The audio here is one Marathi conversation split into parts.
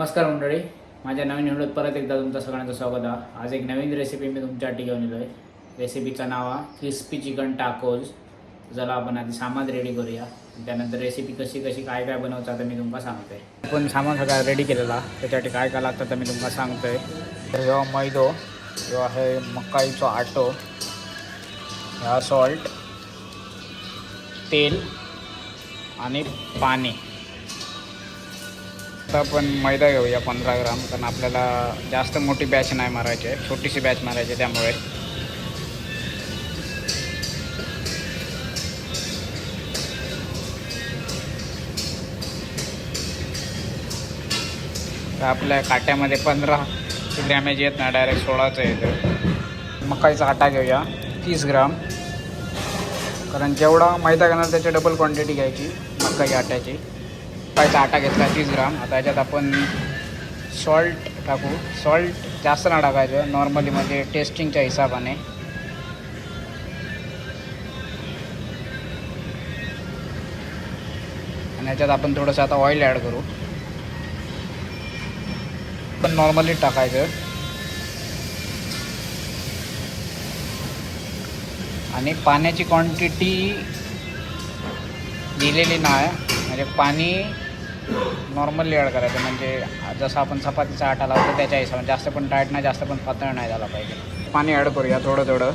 नमस्कार मंडळी. माझ्या नवीन व्हिडिओत परत एकदा तुमचं सगळ्यांचं स्वागत आहे. आज एक नवीन रेसिपी मी तुमच्यासाठी घेऊन येलो आहे रेसिपीचं नाव आहे क्रिस्पी चिकन टाकोज ज्याला आपण आधी सामान रेडी करूया. त्यानंतर रेसिपी कशी कशी काय काय बनवता तर मी तुमका आहे आपण सामान सगळं रेडी केलेला त्याच्यासाठी काय काय लागतं तर मी तुमका सांगतोय. तर ह्यो मैदो. ह्यो आहे मकाईचो आटो. ह्या सॉल्ट तेल आणि पाणी. आता आपण मैदा घेऊया पंधरा ग्राम कारण आपल्याला जास्त मोठी बॅच नाही मारायची आहे. छोटीशी बॅच मारायची त्यामुळे. तर आपल्या काट्यामध्ये पंधरा ग्रॅमेज येत नाही डायरेक्ट सोळाचं येतं. मकाईचा आटा घेऊया तीस ग्राम. कारण जेवढा मैदा घेणार त्याची डबल क्वांटिटी घ्यायची मकाई आट्याची. मकाईचा आटा घेतला तीस ग्राम. आता याच्यात आपण सॉल्ट टाकू. सॉल्ट जास्त नाही टाकायचं. नॉर्मली म्हणजे टेस्टिंगच्या हिशोबाने. आणि याच्यात आपण थोडंसं आता ऑइल ॲड करू. पण नॉर्मली टाकायचं. आणि पाण्याची क्वांटिटी दिलेली नाही. म्हणजे पाणी नॉर्मली ॲड करायचं. म्हणजे जसं आपण चपातीचा आटा लावतो त्याच्या हिशोबाने. जास्त पण टाईट नाही जास्त पण पातळ नाही झाला पाहिजे. पाणी ॲड करूया थोडं थोडं.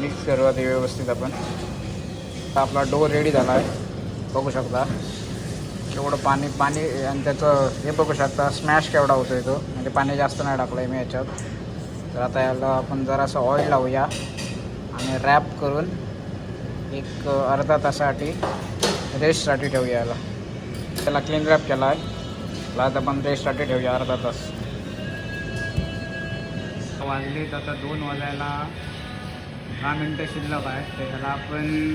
मिक्स करूया ते व्यवस्थित आपण. आपला डो रेडी झाला आहे बघू शकता. केवढं पाणी पाणी आणि त्याचं हे बघू शकता. स्मॅश केवढा होतो आहे तो. म्हणजे पाणी जास्त नाही टाकलं आहे मी याच्यात. तर आता याला आपण जरासं ऑइल लावूया. आणि रॅप करून एक अर्धा तासासाठी रेस्टसाठी ठेवूया याला. त्याला क्लीन रॅप केला आहे त्याला आता आपण रेस्टसाठी ठेवूया अर्धा तास. वाजलेत आता दोन वाजायला दहा मिनटं शिल्लक आहे. त्याला आपण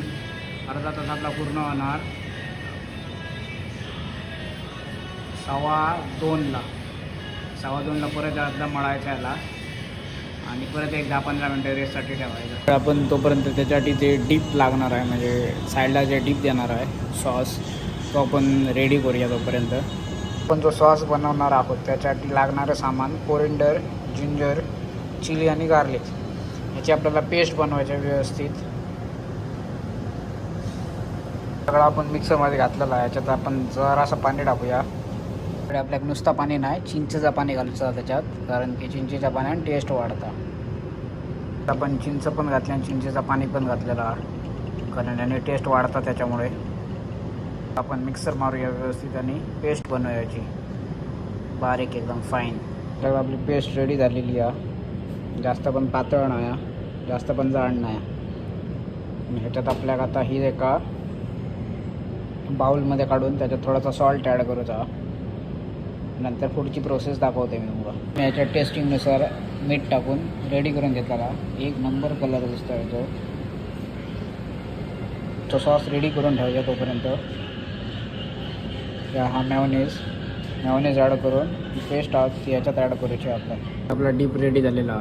अर्धा तासातला पूर्ण होणार. सव्वा दोनला. सव्वा दोनला परत अर्धा मळायचा याला. आणि परत एक दहा पंधरा मिनटं रेस्टसाठी ठेवायचं. आपण तोपर्यंत त्याच्यासाठी जे डीप लागणार आहे म्हणजे साईडला जे डीप देणार आहे सॉस तो आपण रेडी करूया तोपर्यंत. आपण जो सॉस बनवणार आहोत त्याच्यासाठी लागणारं सामान कोरिंडर जिंजर चिली आणि गार्लिक याची आपल्याला पेस्ट बनवायची आहे व्यवस्थित. सगळं आपण मिक्सरमध्ये घातलेलं आहे याच्यात आपण जरासं पाणी टाकूया. इकडे आपल्याक नुसता पाणी नाही चिंचेचं पाणी घालूचा त्याच्यात कारण की चिंचेच्या पाण्याने टेस्ट वाढतं. आपण चिंच पण घातली आणि चिंचेचं पाणी पण घातलेलं. कारण याने टेस्ट वाढतं त्याच्यामुळे. आपण मिक्सर मारूया व्यवस्थित आणि पेस्ट बनवूयाची बारीक एकदम फाईन तर आपली पेस्ट रेडी झालेली आहे. जास्त पण पातळ नाही जास्त पण जाड नाही ह्याच्यात आपल्याला आता ही एका बाउलमध्ये काढून त्याच्यात थोडासा सॉल्ट ॲड करूचा नंतर पुढची प्रोसेस दाखवते मी तुम्हाला. मी याच्या टेस्टिंगनुसार मीठ टाकून रेडी करून घेतला एक नंबर कलर दिसतो आहे तो. तो सॉस रेडी करून ठेवायचा तोपर्यंत. हा मॅवनेज मॅवनेज ॲड करून पेस्ट आहोत याच्यात ॲड करूची आपण आपला डीप रेडी झालेला.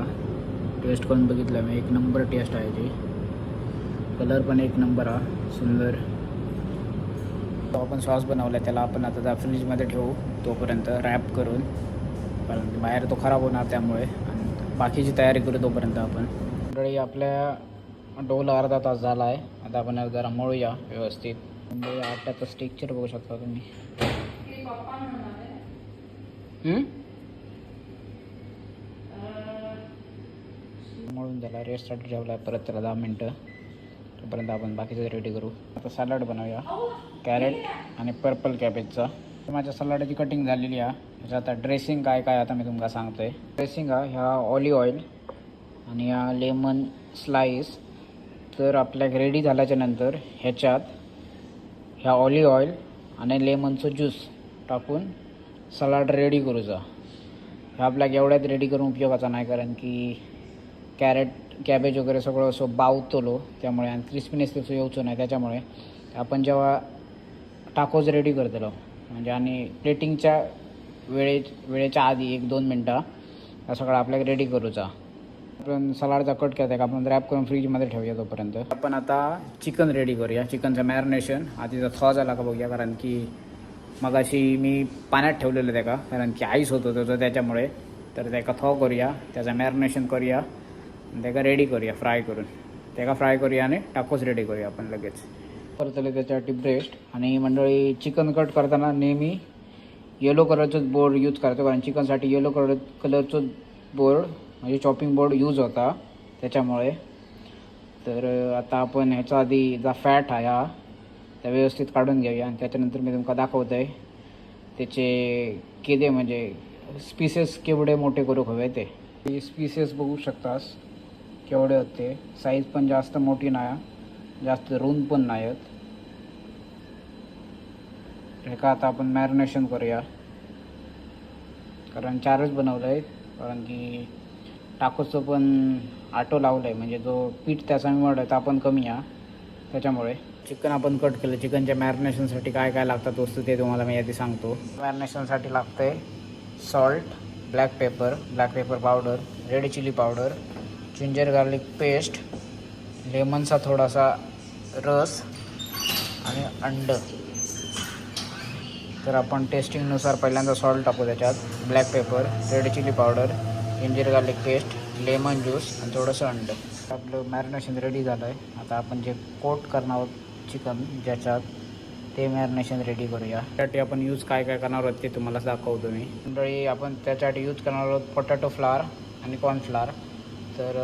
टेस्ट करून बघितलं मी. एक नंबर टेस्ट आहे ती. कलर पण एक नंबर हा. सुंदर. तो आपण सॉस बनवला त्याला आपण आता त्या फ्रीजमध्ये ठेवू तोपर्यंत रॅप करून. कारण बाहेर तो खराब होणार त्यामुळे. आणि बाकीची तयारी करू तोपर्यंत आपण. मंडळी आपल्या डोला अर्धा तास झाला आहे. आता आपण जरा मळूया व्यवस्थित. म्हणजे मंडळी आट्याचं स्टेक्चर बघू शकता तुम्ही. मळून झाला रेस्टसाठी ठेवला आहे परत त्याला दहा मिनटं. तोपर्यंत आपण बाकीचं रेडी करू. आता सॅलड बनवूया. कॅरेट आणि पर्पल कॅबेजचा माझ्या सलाडाची कटिंग झालेली आहे. ह्याचं आता ड्रेसिंग काय काय आता मी तुमका सांगतोय. ड्रेसिंग हा ह्या ऑलिव्ह ऑइल आणि ह्या लेमन स्लाईस तर आपल्या रेडी झाल्याच्यानंतर ह्याच्यात ह्या ऑलिव्ह ऑइल आणि लेमनचं ज्यूस टाकून सलाड रेडी करूचा. ह्या आपल्याक एवढ्यात रेडी करून उपयोगाचा नाही कारण की कॅरेट कॅबेज वगैरे सगळं असं बावतलो त्यामुळे आणि क्रिस्पीनेस त्याचं येऊचं नाही त्याच्यामुळे. आपण जेव्हा टाकोज रेडी करतलो म्हणजे आणि प्लेटिंगच्या वेळे वेळेच्या आधी एक दोन मिनटं हा सगळं आपल्याला रेडी करूचा. आपण सलाडचा कट करता का आपण रॅप करून फ्रीजमध्ये ठेवूया तोपर्यंत. आपण आता चिकन रेडी करूया चिकनचं मॅरिनेशन आधीचा थॉ झाला का बघूया कारण की मग अशी मी पाण्यात ठेवलेलं त्याका कारण की आईस होत होतं तर त्याच्यामुळे. तर त्याका थॉ करूया त्याचं मॅरिनेशन करूया. आणि त्याका रेडी करूया फ्राय करून. त्याका फ्राय करूया आणि टाकोस रेडी करूया आपण लगेच. परतले त्याच्यासाठी ब्रेस्ट आणि मंडळी चिकन कट करताना नेहमी येलो कलरचोच बोर्ड यूज करतो कारण चिकनसाठी येलो कलर कलरचंच बोर्ड म्हणजे चॉपिंग बोर्ड यूज होता त्याच्यामुळे. तर आता आपण ह्याचा आधी जा फॅट आहे हा त्या व्यवस्थित काढून घेऊया आणि त्याच्यानंतर मी तुमका दाखवतो आहे त्याचे केदे म्हणजे स्पीसेस केवढे मोठे करू हवे ते. स्पीसेस बघू शकतास. केवढे होते? साईज पण जास्त मोठी नाही. जास्त रुंद पण नाही आहेत हे का आता आपण मॅरिनेशन करूया. कारण चारच बनवलं आहे कारण की टाकोचं पण आटो लावलं आहे म्हणजे जो पीठ त्याचा मिळत आहे आपण कमी या. त्याच्यामुळे. चिकन आपण कट केलं. चिकनच्या मॅरिनेशनसाठी काय काय लागतात वस्तू ते तुम्हाला मी आधी सांगतो. मॅरिनेशनसाठी लागतं आहे salt black pepper black pepper powder red chili powder ginger garlic paste लेमनचा थोडासा रस आणि अंड. तर आपण टेस्टिंगनुसार पहिल्यांदा सॉल्ट टाकू त्याच्यात black pepper red chili powder ginger garlic paste lemon juice आणि थोडंसं अंड. आपलं मॅरिनेशन रेडी झालं आहे आता आपण जे कोट करणार आहोत चिकन ज्याच्यात ते मॅरिनेशन रेडी करूया. त्यासाठी आपण यूज काय काय करणार आहोत ते तुम्हाला दाखवतो मी. मंडळी आपण त्याच्यासाठी यूज करणार आहोत पोटॅटो फ्लावर आणि कॉर्नफ्लावर तर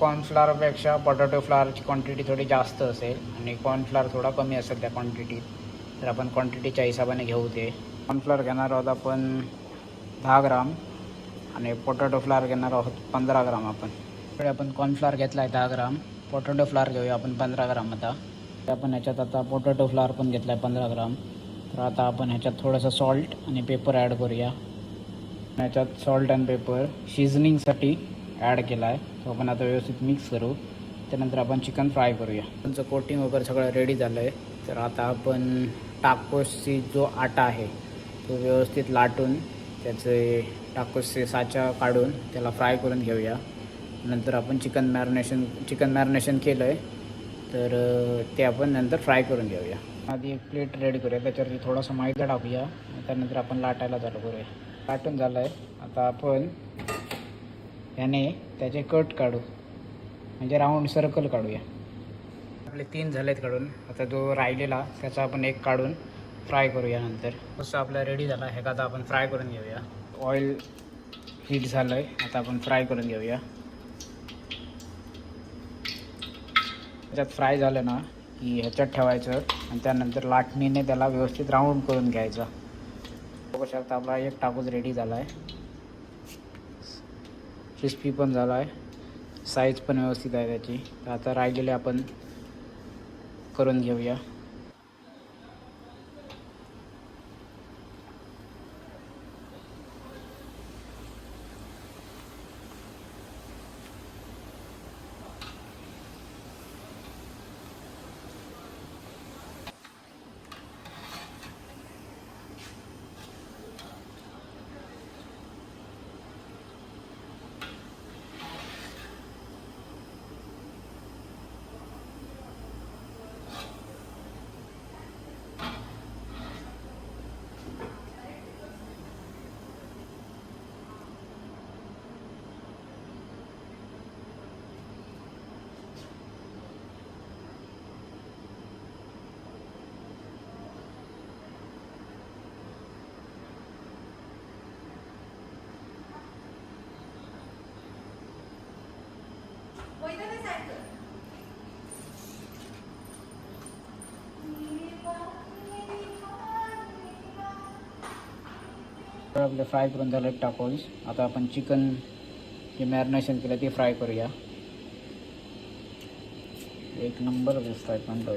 कॉर्नफ्लावरपेक्षा पोटॅटो फ्लावरची क्वांटिटी थोडी जास्त असेल आणि कॉर्नफ्लावर थोडा कमी असेल त्या क्वांटिटीत तर आपण क्वांटिटीच्या हिशोबाने घेऊ ते. कॉर्नफ्लावर घेणार आहोत आपण दहा ग्राम आणि पोटॅटो फ्लावर घेणार आहोत पंधरा ग्राम आपण. इकडे आपण कॉर्नफ्लावर घेतला आहे दहा ग्राम पोटॅटो फ्लावर घेऊया आपण पंधरा ग्राम आता. तर आपण ह्याच्यात आता पोटॅटो फ्लावर पण घेतला आहे पंधरा ग्राम. तर आता आपण ह्याच्यात थोडंसं सॉल्ट आणि पेपर ॲड करूया. याच्यात सॉल्ट अँड पेपर शिजनिंगसाठी ॲड केला आहे तो आपण आता व्यवस्थित मिक्स करू. त्यानंतर आपण चिकन फ्राय करूया. त्यांचं कोटिंग वगैरे सगळं रेडी झालं आहे तर आता आपण टाकोसची जो आटा आहे तो व्यवस्थित लाटून त्याचे टाकोसचे साचा काढून त्याला फ्राय करून घेऊया. नंतर आपण चिकन मॅरिनेशन चिकन मॅरिनेशन केलं आहे तर ते आपण नंतर फ्राय करून घेऊया. आधी एक प्लेट रेडी करूया. त्याच्यावरती थोडासा मैदा टाकूया. त्यानंतर आपण लाटायला चालू करूया. काटून झालं आहे आता आपण ह्याने त्याचे कट काढू. म्हणजे राऊंड सर्कल काढूया. आपले तीन झालेत काढून. आता जो राहिलेला त्याचा आपण एक काढून फ्राय करूया नंतर. जसं आपला रेडी झाला. हे का आता आपण फ्राय करून घेऊया. ऑइल हीट झालं आहे आता आपण फ्राय करून घेऊया. त्याच्यात फ्राय झालं ना की ह्याच्यात ठेवायचं आणि त्यानंतर लाटणीने त्याला व्यवस्थित राऊंड करून घ्यायचं. बघू शकता आपला एक टाकूच रेडी झाला आहे क्रिस्पी पण झाला आहे साईज पण व्यवस्थित आहे त्याची. तर आता राहिलेले आपण करून घेऊया. तर आपले फ्राय करून झाले टाकोज आता आपण चिकन जे मॅरिनेशन केलं ते फ्राय करूया. एक नंबर दिसत आहे पण तो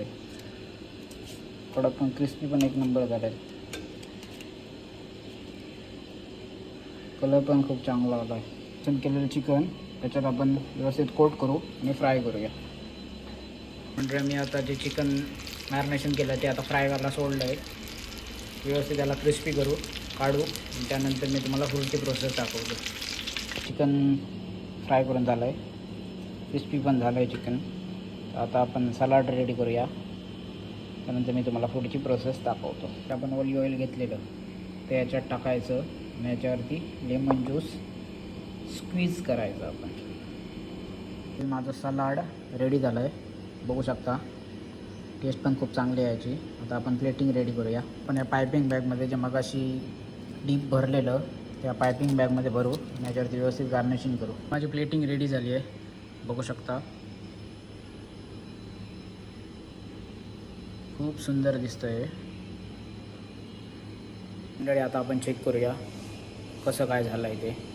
पण क्रिस्पी पण एक नंबर झाले कलर पण खूप चांगला आला आहे चिकन केलेलं चिकन त्याच्यात आपण व्यवस्थित कोट करू आणि फ्राय करूया. म्हणजे मी आता जे चिकन मॅरिनेशन केलं ते आता फ्राय करायला सोडलं आहे. व्यवस्थित त्याला क्रिस्पी करू काढू आणि त्यानंतर मी तुम्हाला पुढची प्रोसेस दाखवतो. चिकन फ्राय करून झालं आहे क्रिस्पी पण झालं आहे चिकन आता आपण सलाड रेडी करूया. त्यानंतर मी तुम्हाला पुढची प्रोसेस दाखवतो. आपण ओली ऑइल घेतलेलं. ते याच्यात टाकायचं आणि याच्यावरती लेमन ज्यूस स्क्वीज करायचं आपण. माझं सलाड रेडी झालं आहे बघू शकता. टेस्ट पण खूप चांगली आहे याची. आता आपण प्लेटिंग रेडी करूया. पण या पायपिंग बॅगमध्ये जे मगाशी डीप भरलेलं त्या पायपिंग बॅगमध्ये भरू आणि याच्यावरती व्यवस्थित गार्निशिंग करू. माझी प्लेटिंग रेडी झाली आहे. बघू शकता. खूप सुंदर दिसतं आहे मंडळी आता आपण चेक करूया कसं काय झालं आहे ते.